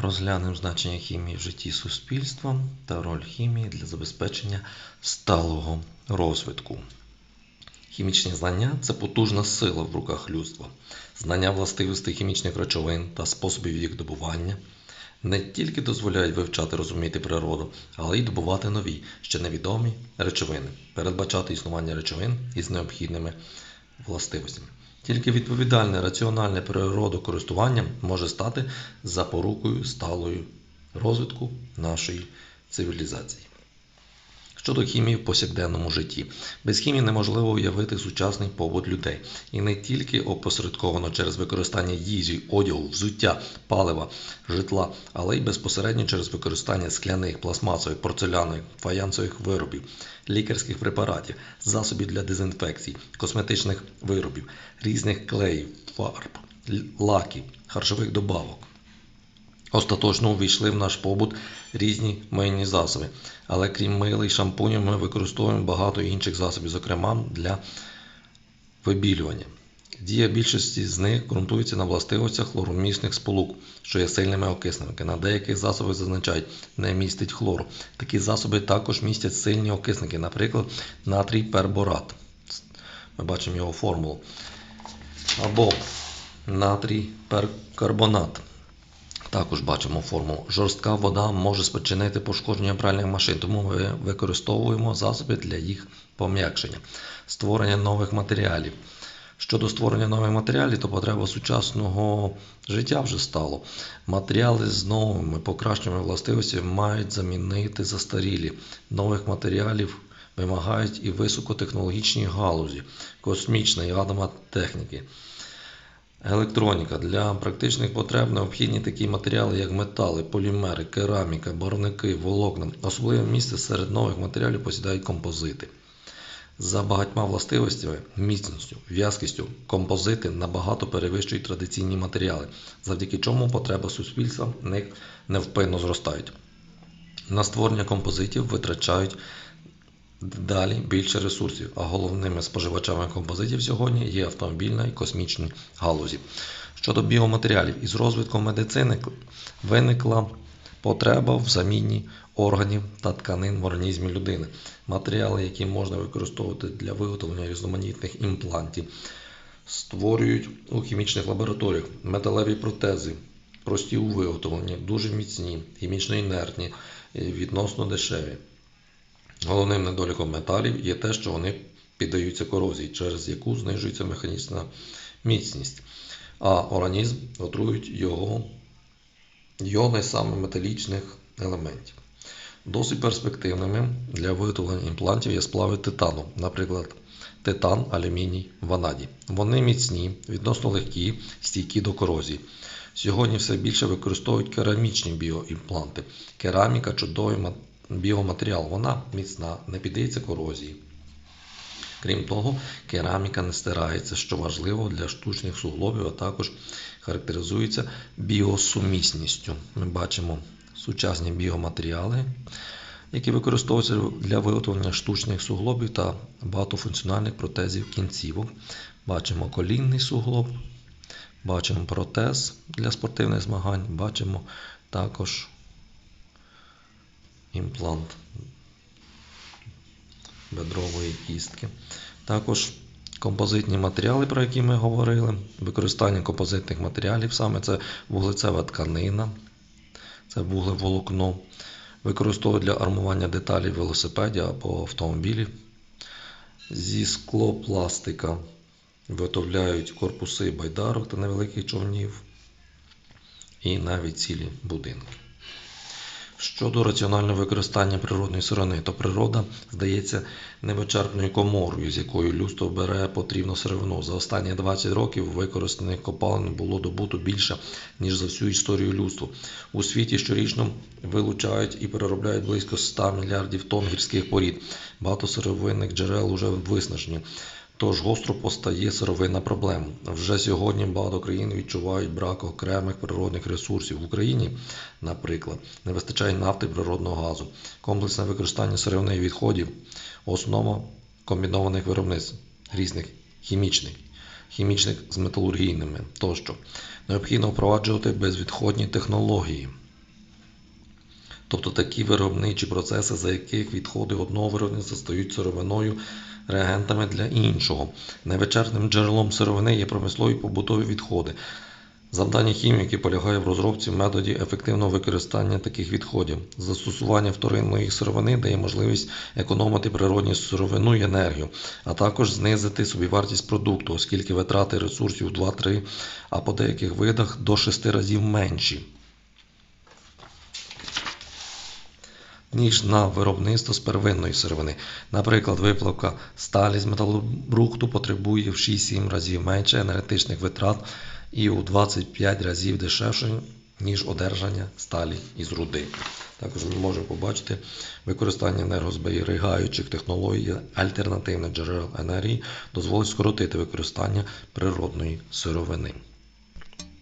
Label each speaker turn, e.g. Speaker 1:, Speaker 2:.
Speaker 1: Розглянемо значення хімії в житті суспільства та роль хімії для забезпечення сталого розвитку. Хімічні знання це потужна сила в руках людства. Знання властивостей хімічних речовин та способів їх добування не тільки дозволяють вивчати розуміти природу, але й добувати нові, ще невідомі речовини, передбачати існування речовин із необхідними властивостями. Тільки відповідальне раціональне природокористування може стати запорукою сталою розвитку нашої цивілізації. Щодо хімії в повсякденному житті. Без хімії неможливо уявити сучасний побут людей. І не тільки опосередковано через використання їжі, одягу, взуття, палива, житла, але й безпосередньо через використання скляних, пластмасових, порцелянових, фаянсових виробів, лікарських препаратів, засобів для дезінфекції, косметичних виробів, різних клеїв, фарб, лаків, харчових добавок. Остаточно увійшли в наш побут різні мийні засоби. Але крім мила і шампунів, ми використовуємо багато інших засобів, зокрема для вибілювання. Дія більшості з них ґрунтується на властивостях хлоромісних сполук, що є сильними окисниками. На деяких засобах зазначають, не містить хлору. Такі засоби також містять сильні окисники, наприклад, натрій перборат. Ми бачимо його формулу. Або натрій перкарбонат. Також бачимо формулу. Жорстка вода може спричинити пошкодження пральних машин, тому ми використовуємо засоби для їх пом'якшення. Створення нових матеріалів. Щодо створення нових матеріалів, то потреба сучасного життя вже стало. Матеріали з новими покращеними властивостями мають замінити застарілі. Нових матеріалів вимагають і високотехнологічні галузі, космічна і атомна техніки. Електроніка для практичних потреб необхідні такі матеріали, як метали, полімери, кераміка, барвники, волокна. Особливе місце серед нових матеріалів посідають композити. За багатьма властивостями, міцністю, в'язкістю композити набагато перевищують традиційні матеріали, завдяки чому потреба суспільства в них невпинно зростають. На створення композитів витрачають Далі більше ресурсів, а головними споживачами композитів сьогодні є автомобільна і космічні галузі. Щодо біоматеріалів, із розвитком медицини виникла потреба в заміні органів та тканин в організмі людини. Матеріали, які можна використовувати для виготовлення різноманітних імплантів, створюють у хімічних лабораторіях металеві протези, прості у виготовленні, дуже міцні, хімічно інертні, відносно дешеві. Головним недоліком металів є те, що вони піддаються корозії, через яку знижується механічна міцність, а організм отрують його йони саме металічних елементів. Досить перспективними для виготовлення імплантів є сплави титану, наприклад, титан, алюміній, ванадій. Вони міцні, відносно легкі, стійкі до корозії. Сьогодні все більше використовують керамічні біоімпланти. Кераміка чудовий біоматеріал, вона міцна, не піддається корозії. Крім того, кераміка не стирається, що важливо для штучних суглобів, а також характеризується біосумісністю. Ми бачимо сучасні біоматеріали, які використовуються для виготовлення штучних суглобів та багатофункціональних протезів кінцівок. Бачимо колінний суглоб, бачимо протез для спортивних змагань, бачимо також імплант бедрової кістки. Також композитні матеріали, про які ми говорили. Використання композитних матеріалів, саме це вуглецева тканина, це вуглеволокно. Використовують для армування деталей велосипеді або автомобілі. Зі склопластика виготовляють корпуси байдарок та невеликих човнів і навіть цілі будинки. Щодо раціонального використання природної сировини, то природа здається невичерпною коморою, з якою людство бере потрібну сировину. За останні 20 років використаних копалин було добуто більше, ніж за всю історію людства. У світі щорічно вилучають і переробляють близько 100 мільярдів тонн гірських порід. Багато сировинних джерел вже виснажені. Тож гостро постає сировинна проблема. Вже сьогодні багато країн відчувають брак окремих природних ресурсів. В Україні, наприклад, не вистачає нафти і природного газу, комплексне використання сировинних відходів, основа комбінованих виробництв різних хімічних, хімічних з металургійними тощо. Необхідно впроваджувати безвідходні технології. Тобто такі виробничі процеси, за яких відходи одного виробництва стають сировиною, реагентами для іншого. Невичерпним джерелом сировини є промислові побутові відходи. Завдання хіміки полягає в розробці методів ефективного використання таких відходів. Застосування вторинної сировини дає можливість економити природні сировину і енергію, а також знизити собівартість продукту, оскільки витрати ресурсів 2-3, а по деяких видах до 6 разів менші. Ніж на виробництво з первинної сировини. Наприклад, виплавка сталі з металобрухту потребує в 6-7 разів менше енергетичних витрат і у 25 разів дешевше, ніж одержання сталі із руди. Також ми можемо побачити використання енергозберігаючих технологій альтернативних джерел енергії дозволить скоротити використання природної сировини.